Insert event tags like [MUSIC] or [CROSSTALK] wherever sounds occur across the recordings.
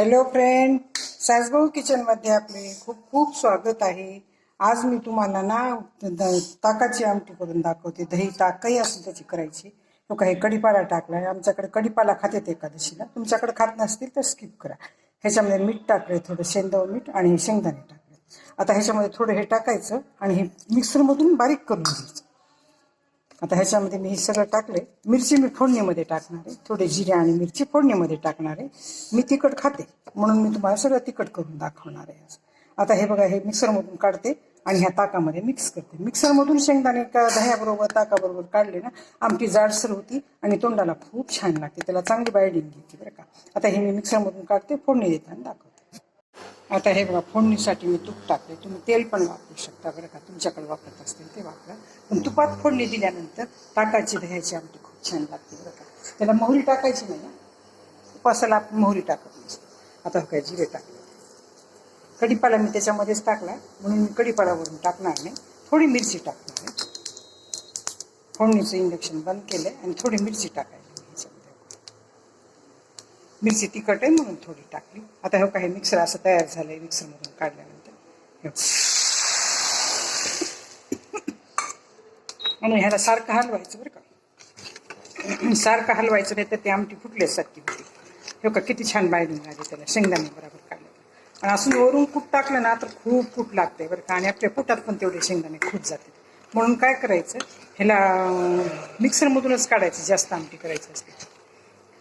Hello friend सासभाऊ किचनमध्ये आपले खूप खूप स्वागत आहे. आज मी तुम्हाला ना ताकाची आमटी करून दाखवते. दही ताक काही त्याची करायची. तो काही कढीपाला टाकलाय आमच्याकडे कढीपाला खातेत एकादशीला. तुमच्याकडे खात नसतील तर स्किप करा. ह्याच्यामध्ये मीठ टाकलंय थोडं शेंदव मीठ आणि शेंगदाणे टाकले आता ह्याच्यामध्ये थोडं हे टाकायचं आणि हे मिक्सरमधून बारीक करून घ्यायचं. आता ह्याच्यामध्ये मी हे सगळं टाकले मिरची मी फोडणीमध्ये टाकणार आहे. थोडे जिरे आणि मिरची फोडणीमध्ये टाकणार आहे. मी तिखट खाते. म्हणून मी तुम्हाला सगळं तिखट करून दाखवणार आहे आता हे बघा हे मिक्सरमधून काढते आणि ह्या ताकामध्ये मिक्स करते. मिक्सरमधून शेंगदाणे का दह्याबरोबर ताकाबरोबर काढले ना आमटी जाडसर होती आणि तोंडाला खूप छान लागते. त्याला चांगली बायडिंग येते बरं का. आता हे मी मिक्सरमधून काढते फोडणी देताना दाखवते. आता हे बघा फोडणीसाठी मी तूप टाकले तुम्ही तेल पण वापरू शकता बरं का तुमच्याकडे वापरत असतील ते वापरा. पण तुपात फोडणी दिल्यानंतर ताकाची दह्याची आमटी खूप छान लागते बरं का. त्याला मोहरी टाकायची नाही उपासाला आपण मोहरी टाकत नसतो आता हो काय जिरे टाकले. कढीपाला मी त्याच्यामध्येच टाकला म्हणून मी कढीपालावरून टाकणार नाही. थोडी मिरची टाकणार आहे. फोडणीचं इंडक्शन बंद केलं आणि थोडी मिरची टाकायची. मिरची तिखट आहे म्हणून थोडी टाकली. आता हे काही मिक्सर असं तयार झालंय मिक्सरमधून काढल्यानंतर. हे आणि ह्याला सारखं हलवायचं बरं का. [CLEARS THROAT] सारखं हलवायचं नाही तर ते आमटी फुटल्यासारखी होती. हे का किती छान बायडिंग लागली त्याला शेंगदाणे बरोबर काढले. आणि असून वरून कूट टाकलं ना तर खूप कूट लागते बरं का. आणि आपल्या पोटात पण तेवढे शेंगदाणे खूप जाते म्हणून काय करायचं ह्याला मिक्सरमधूनच काढायचं जास्त आमटी करायची असते.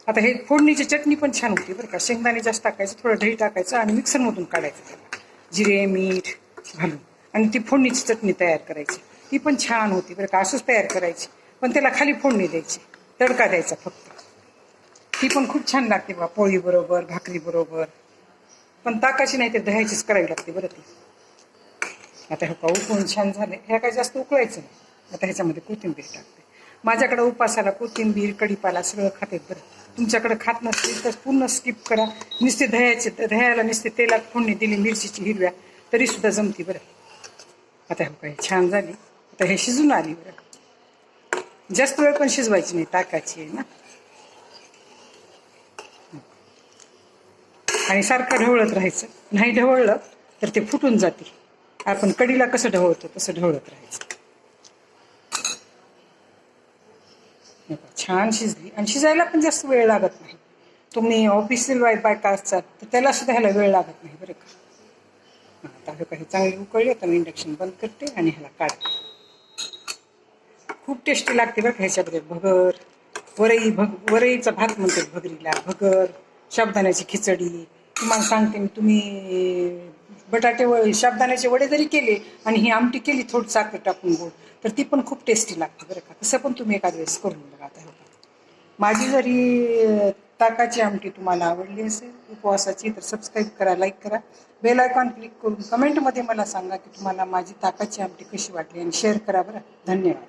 आता हे फोडणीची चटणी पण छान होती बरं का. शेंगदाणे जास्त टाकायचं थोडं दही टाकायचं आणि मिक्सरमधून काढायचं त्याला जिरे मीठ घालून. आणि ती फोडणीची चटणी तयार करायची. ती पण छान होती बरं का. असंच तयार करायची. पण त्याला खाली फोडणी द्यायची. तडका द्यायचा फक्त. ती पण खूप छान लागते बा पोळी बरोबर भाकरी बरोबर पण ताकाची नाही तर दह्याचीच करावी लागते बरं ती. आता हे का उकळून छान झाले ह्या काय जास्त उकळायचं नाही. आता ह्याच्यामध्ये कोथिंबीर टाकते. माझ्याकडं उपासाला कोथिंबीर कढीपाला सगळं खाते. बरं तुमच्याकडे खात नसतील तर पूर्ण स्किप करा. नुसते दह्याचे दह्याला नुसते तेलात फोडणी दिली मिरचीची हिरव्या तरी सुद्धा जमती बरं. आता हे काय छान झाली. आता हे शिजून आली बरं. जास्त वेळ पण शिजवायची नाही टाकायची आहे ना. आणि सारखं ढवळत राहायचं. नाही ढवळलं तर ते फुटून जाते. आपण कडीला कसं ढवळतो तसं ढवळत राहायचं हे पहा, छान शिजली. आणि शिजायला पण जास्त वेळ लागत नाही. तुम्ही ऑफिशियल वाय बायका असतात तर त्याला सुद्धा ह्याला वेळ लागत नाही बरं का? आता हे काही चांगली उकळली आता मी इंडक्शन बंद करते आणि ह्याला काढते. खूप टेस्टी लागते बरं का ह्याच्यामध्ये भगर. वरई भग वरईचा भात म्हणते भगरीला भगर शाबदाण्याची खिचडी तुम्हाला सांगते मी. तुम्ही बटाटे व शाबदाण्याचे वडे जरी केले आणि ही आमटी केली थोडी साखर टाकून गोड तर ती पण खूप टेस्टी लागते बरं का. तसं पण तुम्ही एखाद वेळेस करून बघा आता माझी जरी ताकाची आमटी तुम्हाला आवडली असेल उपवासाची तर सबस्क्राईब करा लाईक करा. बेल आयकॉन क्लिक करून कमेंटमध्ये मला सांगा की तुम्हाला माझी ताकाची आमटी कशी वाटली आणि शेअर करा बरं. धन्यवाद.